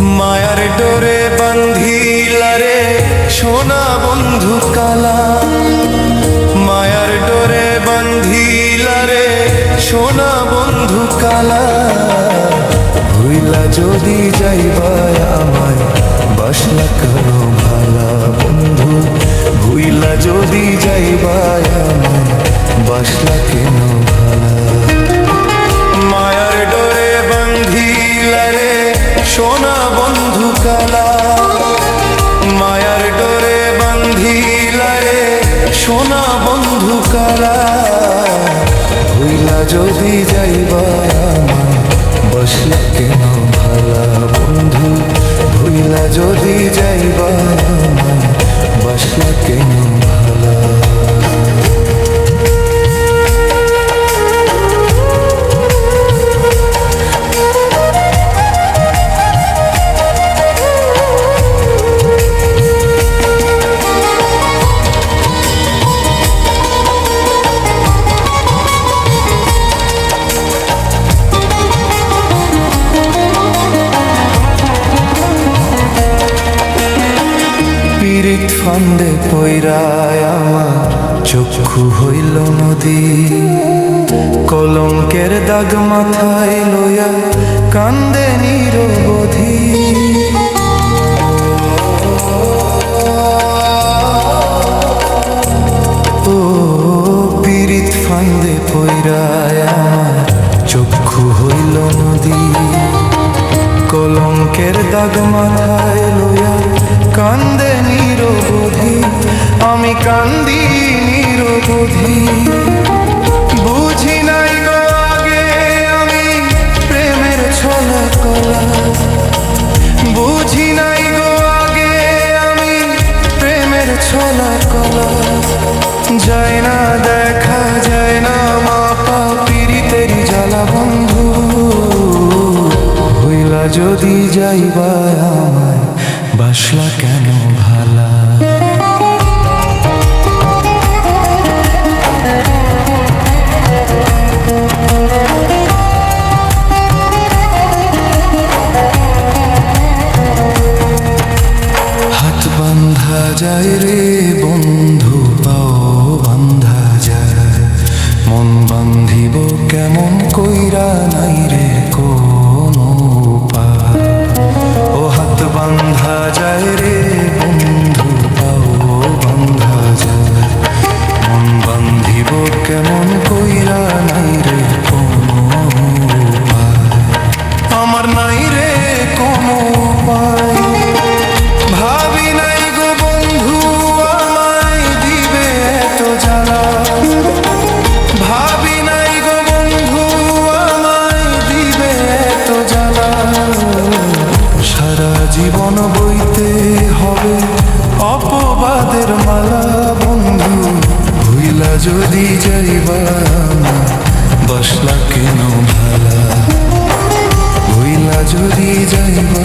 মায়ার ডোরে বান্ধিলারে সোনা বন্ধু কালা। মায়ার ডোরে বান্ধিলারে সোনা বন্ধু কালা। ভুইলা যদি যাইবাই আমায় বসলা করো ভালা বন্ধু। ভুইলা যদি যাইবাই আমায় বসলা কেন সোনা বন্ধু কারা? ভুইলা যদি যাইবা আমায় বসলা কেন? ফান্দে পৈরায় আমার চক্ষু হইল নদী। কলঙ্কের দাগ মাথায় লইয়া কান্দে নিরবধি। ও পীড়িত ফান্দে পৈরায় আমার চক্ষু হইল নদী। কলঙ্কের দাগ মাথায় লইয়া কান্দে নিরবধি। আমি কান্দি নিরবধি বুঝি নাই গো আগে আমি প্রেমের ছলা কলা বুঝি নাই গো আগে আমি প্রেমের ছলা কলা যায় না দেখা, যায় না মাপা পিরিতেরি জ্বালা বন্ধু। হইলা যদি যাইবা আমায়, বাসলা কেন যায় রে বন্ধু, পাও বান্ধা যায়। মন বান্ধিব কেমন কইরা নাই রে কোন ও হাত বান্ধা যায় রে সারা জীবন বইতে হবে অপবাদের মালা বন্ধু। ভুইলা যদি যাইবা বসলা কেন ভালা? ভুইলা যদি যাইবা